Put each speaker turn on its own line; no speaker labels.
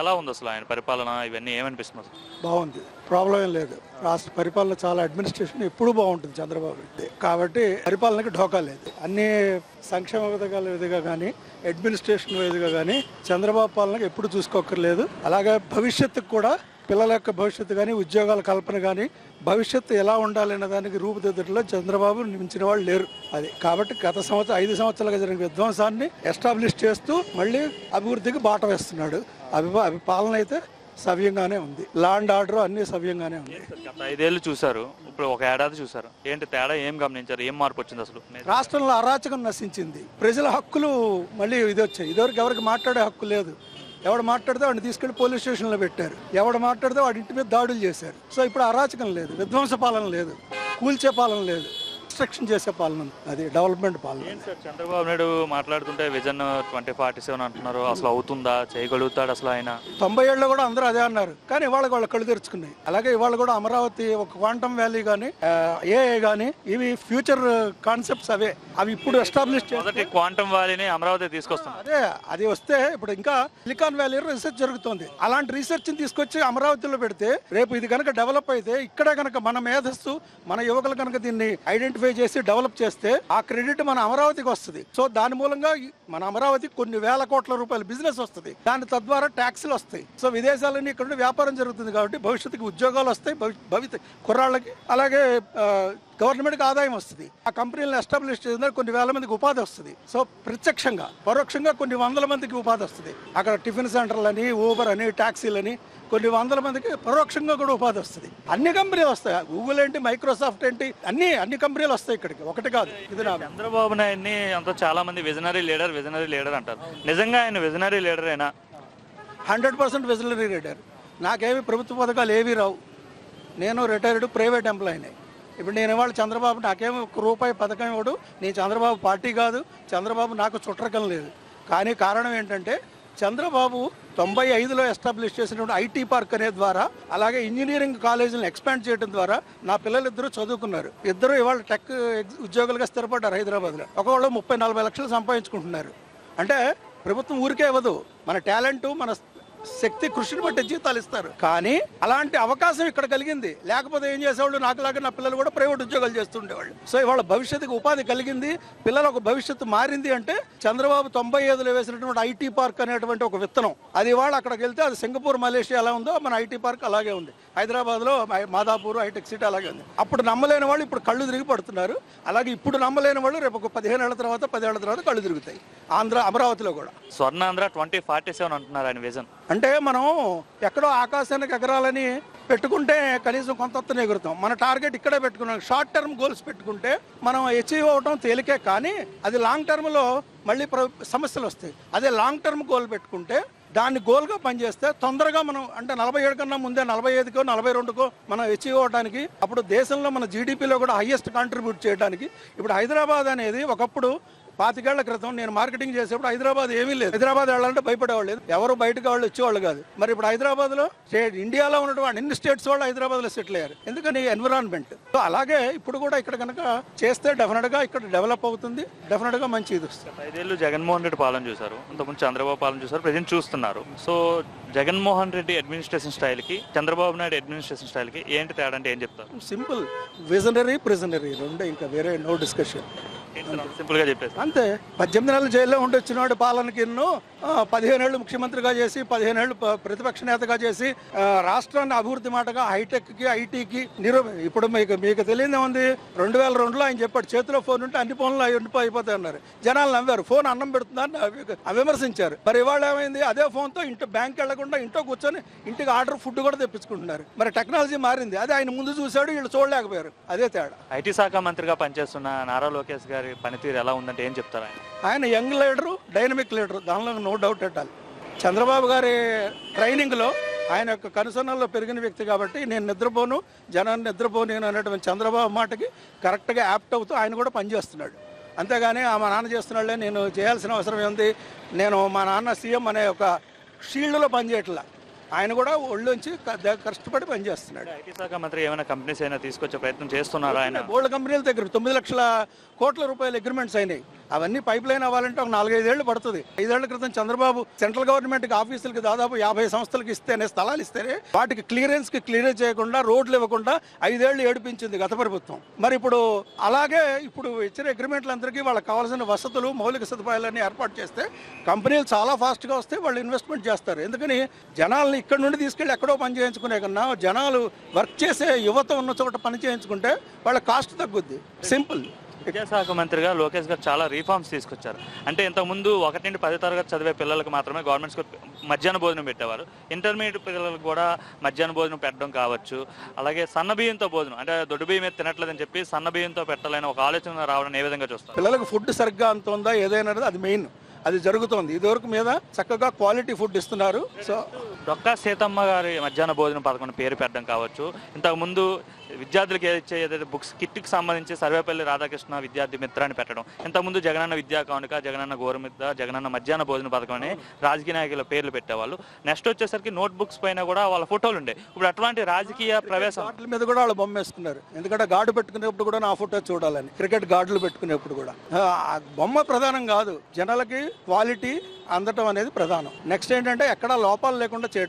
ఎలా ఉంది అసలు ఆయన పరిపాలన? ఇవన్నీ ఏమనిపిస్తుంది
బాగుంది. ప్రాబ్లం ఏం లేదు. రాష్ట్ర పరిపాలన చాలా అడ్మినిస్ట్రేషన్ ఎప్పుడూ బాగుంటుంది చంద్రబాబు కాబట్టి పరిపాలనకి ఢోకా లేదు. అన్ని సంక్షేమ పథకాల విధిగా కానీ అడ్మినిస్ట్రేషన్ విధిగా కానీ చంద్రబాబు పాలనకి ఎప్పుడు చూసుకోక్కర్లేదు. అలాగే భవిష్యత్తుకు కూడా పిల్లల యొక్క భవిష్యత్తు కానీ ఉద్యోగాల కల్పన కానీ భవిష్యత్తు ఎలా ఉండాలనే దానికి రూపుదిద్దటలో చంద్రబాబు మించిన వాళ్ళు లేరు. అది కాబట్టి గత సంవత్సరం ఐదు సంవత్సరాలుగా జరిగిన విధ్వంసాన్ని ఎస్టాబ్లిష్ చేస్తూ మళ్ళీ అభివృద్ధికి బాట వేస్తున్నాడు. అభి అభి పాలన అయితే సవ్యంగానే ఉంది. లా అండ్ ఆర్డర్ అన్ని సవ్యంగానే ఉంది.
గత ఐదేళ్ళు చూసారు ఇప్పుడు ఒక ఏడాది చూసారు ఏంటి తేడా? ఏం గమనించారు? ఏం మార్పు వచ్చింది అసలు?
రాష్ట్రంలో అరాచకం నశించింది. ప్రజల హక్కులు మళ్ళీ ఇది వచ్చాయి. ఇదివరకు ఎవరికి మాట్లాడే హక్కు లేదు. ఎవడు మాట్లాడితే వాడిని తీసుకెళ్ళి పోలీస్ స్టేషన్లో పెట్టారు. ఎవడు మాట్లాడితే వాడి ఇంటి మీద దాడులు చేశారు. సో ఇప్పుడు అరాచకం లేదు. విధ్వంస పాలన లేదు. కూల్చే పాలన లేదు. డిస్ట్రక్షన్ చేసే పాలన. అది డెవలప్మెంట్ పాలన
సార్? చంద్రబాబు నాయుడు మాట్లాడుతుంటే విజన్ ట్వంటీ ఫార్టీ సెవెన్ అంటున్నారు. అసలు అవుతుందా? చేయగలుగుతాడు అసలు ఆయన?
తొంభై ఏళ్ళు కూడా అందరూ అదే అన్నారు. కానీ ఇవాళ వాళ్ళు కళ్ళు తెరుచుకున్నాయి. అలాగే ఇవాళ కూడా అమరావతి ఒక క్వాంటమ్ వ్యాలీ కానీ ఏఐ కానీ ఇవి ఫ్యూచర్ కాన్సెప్ట్స్ అవే. అవి ఇప్పుడు ఎస్టాబ్లిష్
మొదటి క్వాంటమ్ వ్యాలీని అమరావతి తీసుకొస్తున్నారు
అదే అది వస్తే ఇప్పుడు ఇంకా సిలికాన్ వ్యాలీ రీసెర్చ్ జరుగుతుంది. అలాంటి రీసెర్చ్ తీసుకొచ్చి అమరావతిలో పెడితే రేపు ఇది కనుక డెవలప్ అయితే ఇక్కడ కనుక మన మేధస్సు మన యువకులు కనుక దీన్ని ఐడెంటిఫై చేసి డెవలప్ చేస్తే ఆ క్రెడిట్ మన అమరావతికి వస్తుంది. సో దాని మూలంగా మన అమరావతి కొన్ని వేల కోట్ల రూపాయల బిజినెస్ వస్తుంది. దాని తద్వారా ట్యాక్స్లు వస్తాయి. సో విదేశాలన్నీ ఇక్కడ వ్యాపారం జరుగుతుంది కాబట్టి భవిష్యత్తుకి ఉద్యోగాలు వస్తాయి భవి- కుర్రాళ్ళకి అలాగే గవర్నమెంట్కి ఆదాయం వస్తుంది. ఆ కంపెనీలను ఎస్టాబ్లిష్ చేసిన కొన్ని వేల మందికి ఉపాధి వస్తుంది. సో ప్రత్యక్షంగా పరోక్షంగా కొన్ని వందల మందికి ఉపాధి వస్తుంది. అక్కడ టిఫిన్ సెంటర్లని ఊబర్ అని ట్యాక్సీలని కొన్ని వందల మందికి పరోక్షంగా కూడా ఉపాధి వస్తుంది. అన్ని కంపెనీలు వస్తాయి. గూగుల్ ఏంటి మైక్రోసాఫ్ట్ ఏంటి అన్ని అన్ని కంపెనీలు వస్తాయి ఇక్కడికి. ఒకటి కాదు. ఇది నా
చంద్రబాబు నాయుడిని అంత చాలా మంది విజనరీ లీడర్ విజనరీ లీడర్ అంటారు. నిజంగా ఆయన విజనరీ లీడర్ అయినా
హండ్రెడ్ పర్సెంట్ విజిలరీ రీడర్ నాకేమి ప్రభుత్వ పథకాలు ఏవి రావు. నేను రిటైర్డ్ ప్రైవేట్ ఎంప్లాయీని. ఇప్పుడు నేను ఇవాళ చంద్రబాబు నాకేమి ఒక్క రూపాయి పథకం ఇవ్వడు. నేను చంద్రబాబు పార్టీ కాదు చంద్రబాబు నాకు చుట్టరకం లేదు. కానీ కారణం ఏంటంటే చంద్రబాబు తొంభై ఐదులో ఎస్టాబ్లిష్ చేసినటువంటి ఐటీ పార్క్ అనే ద్వారా అలాగే ఇంజనీరింగ్ కాలేజీలను ఎక్స్పాండ్ చేయడం ద్వారా నా పిల్లలు ఇద్దరు చదువుకున్నారు. ఇద్దరు ఇవాళ టెక్ ఉద్యోగులుగా స్థిరపడ్డారు హైదరాబాద్లో. ఒకవేళ ముప్పై నలభై లక్షలు సంపాదించుకుంటున్నారు. అంటే ప్రభుత్వం ఊరికే ఇవ్వదు. మన టాలెంట్ మన శక్తి కృషిని బట్టి జీతాలు ఇస్తారు. కానీ అలాంటి అవకాశం ఇక్కడ కలిగింది. లేకపోతే ఏం చేసేవాళ్ళు? నాకులాగా నా పిల్లలు కూడా ప్రైవేట్ ఉద్యోగాలు చేస్తుండేవాళ్ళు. సో ఇవాళ భవిష్యత్తుకి ఉపాధి కలిగింది. పిల్లల ఒక భవిష్యత్తు మారింది అంటే చంద్రబాబు తొంభై ఐదులో వేసినటువంటి ఐటీ పార్క్ అనేటువంటి ఒక విత్తనం అది ఇవాళ అక్కడికి వెళ్తే అది సింగపూర్ మలేషియా ఎలా ఉందో మన ఐటీ పార్క్ అలాగే ఉంది. హైదరాబాద్లో మై- మాదాపూర్ హైటెక్ సిటీ అలాగే ఉంది. అప్పుడు నమ్మలేని వాళ్ళు ఇప్పుడు కళ్ళు తిరిగి పడుతున్నారు. అలాగే ఇప్పుడు నమ్మలేని వాళ్ళు రేపు ఒక పదిహేను ఏళ్ళ తర్వాత పదేళ్ళ తర్వాత కళ్ళు తిరుగుతాయి. ఆంధ్ర అమరావతిలో కూడా.
స్వర్ణాంధ్ర ట్వంటీ ఫార్టీ సెవెన్ అంటున్నారు ఆయన విజన్.
అంటే మనం ఎక్కడో ఆకాశానికి ఎగరాలని పెట్టుకుంటే కనీసం కొంత ఎగురుతాం. మన టార్గెట్ ఇక్కడే పెట్టుకున్నాం. షార్ట్ టర్మ్ గోల్స్ పెట్టుకుంటే మనం అచీవ్ అవటం తేలికే కానీ అది లాంగ్ టర్మ్లో మళ్ళీ ప్ర- సమస్యలు వస్తాయి. అదే లాంగ్ టర్మ్ గోల్ పెట్టుకుంటే దాన్ని గోల్గా పనిచేస్తే తొందరగా మనం అంటే నలభై ఏడు కన్నా ముందే నలభై ఐదుకో నలభై రెండుకో మనం అచీవ్ అవడానికి అప్పుడు దేశంలో మన జీడిపిలో కూడా హైయెస్ట్ కాంట్రిబ్యూట్ చేయడానికి ఇప్పుడు హైదరాబాద్ అనేది ఒకప్పుడు పాతికేళ్ళ క్రితం నేను మార్కెటింగ్ చేసేప్పుడు హైదరాబాద్ ఏమీ లేదు. హైదరాబాద్ వెళ్ళాలంటే భయపడేవాళ్ళు లేదు. ఎవరు బయటకు వాళ్ళు వచ్చేవాళ్ళు కాదు. మరి ఇప్పుడు హైదరాబాద్లో ఇండియాలో ఉన్నటువంటి అన్ని స్టేట్స్ వాళ్ళు హైదరాబాద్లో సెటిల్ అయ్యారు. ఎందుకని? ఎన్విరాన్మెంట్. సో అలాగే ఇప్పుడు కూడా ఇక్కడ కనుక చేస్తే డెఫినెట్గా ఇక్కడ డెవలప్ అవుతుంది. డెఫినెట్గా మంచి ఇది వస్తుంది.
ఐదేళ్ళు జగన్మోహన్ రెడ్డి పాలన చూశారు. అంతకుముందు చంద్రబాబు పాలన చూశారు. ప్రజెంట్ చూస్తున్నారు. సో జగన్మోహన్ రెడ్డి అడ్మినిస్ట్రేషన్ స్టైల్కి చంద్రబాబు నాయుడు అడ్మినిస్ట్రేషన్ స్టైల్కి ఏంటి తేడా అంటే ఏం చెప్తారు?
సింపుల్ విజనరీ ప్రిజనరీ రెండే ఇంకా వేరే నో డిస్కషన్
సింపుల్గా చెప్పేసి
అంతే. పద్దెనిమిది నెలలు జైల్లో ఉండి వచ్చినాడు పాలనకి ఎన్నో పదిహేనేళ్ళు ముఖ్యమంత్రిగా చేసి పదిహేనేళ్ళు ప్రతిపక్ష నేతగా చేసి రాష్ట్రాన్ని అభివృద్ధి మాటగా హైటెక్కి ఐటీకి నిరూ ఇప్పుడు మీకు మీకు తెలియదే ఉంది రెండు వేల రెండులో ఆయన చెప్పాడు చేతిలో ఫోన్ ఉంటే అన్ని ఫోన్లు అవి అయిపోతాయి అన్నారు. జనాలు నవ్వారు ఫోన్ అన్నం పెడుతుందని విమర్శించారు. మరి ఇవాళ ఏమైంది? అదే ఫోన్తో ఇంటి బ్యాంక్ వెళ్ళకుండా ఇంట్లో కూర్చొని ఇంటికి ఆర్డర్ ఫుడ్ కూడా తెప్పించుకుంటున్నారు. మరి టెక్నాలజీ మారింది అదే ఆయన ముందు చూశాడు వీళ్ళు చూడలేకపోయారు. అదే తేడా.
ఐటీ శాఖ మంత్రిగా పనిచేస్తున్న నారా లోకేష్ గారి పనితీరు ఎలా ఉందంటే ఏం చెప్తారు ఆయన?
ఆయన యంగ్ లీడరు డైనమిక్ లీడరు. దానిలో నో డౌట్ ఎట్టాలి చంద్రబాబు గారి ట్రైనింగ్లో ఆయన యొక్క కనుసన్నల్లో పెరిగిన వ్యక్తి కాబట్టి నేను నిద్రపోను జనాన్ని నిద్రపోను నేను అనేటువంటి చంద్రబాబు మాటకి కరెక్ట్గా యాప్ట్ అవుతూ ఆయన కూడా పనిచేస్తున్నాడు అంతేగాని ఆ మా నాన్న చేస్తున్నాడులే నేను చేయాల్సిన అవసరం ఏంది? నేను మా నాన్న సీఎం అనే ఒక షీల్డ్లో పనిచేయట్లా ఆయన కూడా ఒళ్ళొంచి కష్టపడి పనిచేస్తున్నాడు
ఐటీ శాఖ మంత్రి ఏమైనా కంపెనీస్ అయినా తీసుకొచ్చే ప్రయత్నం చేస్తున్నారా ఆయన?
గోల్డ్ కంపెనీల దగ్గర తొమ్మిది లక్షల కోట్ల రూపాయల అగ్రిమెంట్స్ అయినాయి. అవన్నీ పైప్ లైన్ అవ్వాలంటే ఒక నాలుగైదేళ్ళు పడుతుంది. ఐదేళ్ళ క్రితం చంద్రబాబు సెంట్రల్ గవర్నమెంట్ ఆఫీసులకి దాదాపు యాభై సంస్థలకు ఇస్తేనే స్థలాలు ఇస్తేనే వాటికి క్లియరెన్స్కి క్లియర్ చేయకుండా రోడ్లు ఇవ్వకుండా ఐదేళ్ళు ఏడిపించింది గత ప్రభుత్వం. మరి ఇప్పుడు అలాగే ఇప్పుడు ఇచ్చిన అగ్రిమెంట్లు అందరికీ వాళ్ళకి కావాల్సిన వసతులు మౌలిక సదుపాయాలన్నీ ఏర్పాటు చేస్తే కంపెనీలు చాలా ఫాస్ట్గా వస్తే వాళ్ళు ఇన్వెస్ట్మెంట్ చేస్తారు. ఎందుకని? జనాల్ని ఇక్కడ నుండి తీసుకెళ్ళి ఎక్కడో పని చేయించుకునే కన్నా జనాలు వర్క్ చేసే యువత ఉన్న చోట పని చేయించుకుంటే వాళ్ళ కాస్ట్ తగ్గుద్ది. సింపుల్.
విద్యాశాఖ మంత్రిగా లోకేష్ గారు చాలా రీఫార్మ్స్ తీసుకొచ్చారు. అంటే ఇంతకుముందు ఒకటి నుండి పది తరగతి చదివే పిల్లలకు మాత్రమే గవర్నమెంట్ స్కూల్ మధ్యాహ్న భోజనం పెట్టేవారు. ఇంటర్మీడియట్ పిల్లలకు కూడా మధ్యాహ్న భోజనం పెట్టడం కావచ్చు. అలాగే సన్న బియ్యంతో భోజనం అంటే దొడ్డు బియ్యం మీద తినట్లేదని చెప్పి సన్న బియ్యంతో పెట్టాలని ఒక ఆలోచన రావడం ఏ విధంగా చూస్తారు?
పిల్లలకు ఫుడ్ సరిగ్గా అంత ఉందా ఏదైనా అది మెయిన్ అది జరుగుతోంది. ఇదివరకు మీద చక్కగా క్వాలిటీ ఫుడ్ ఇస్తున్నారు. సో
డొక్కా సీతమ్మ గారి మధ్యాహ్న భోజనం పథకం పేరు పెట్టడం కావచ్చు. ఇంతకు ముందు విద్యార్థులకు ఇచ్చే ఏదైతే బుక్స్ కిట్కి సంబంధించి సర్వేపల్లి రాధాకృష్ణ విద్యార్థి మిత్రాన్ని పెట్టడం. ఇంతకుముందు జగనన్న విద్యా కానుక జగనన్న గోరుమిద్ద జగనన్న మధ్యాహ్న భోజన పథకం అని రాజకీయ నాయకుల పేర్లు పెట్టేవాళ్ళు. నెక్స్ట్ వచ్చేసరికి నోట్ బుక్స్ పైన కూడా వాళ్ళ ఫోటోలు ఉండే. ఇప్పుడు అటువంటి రాజకీయ ప్రవేశం
మీద కూడా వాళ్ళు బొమ్మ వేసుకున్నారు ఎందుకంటే గార్డు పెట్టుకునేప్పుడు కూడా నా ఫోటో చూడాలని క్రికెట్ గార్డులు పెట్టుకునేప్పుడు కూడా. బొమ్మ ప్రధానం కాదు. జనాలకి క్వాలిటీ అందటం అనేది ప్రధానం. నెక్స్ట్ ఏంటంటే ఎక్కడా లోపాలు లేకుండా చేయటం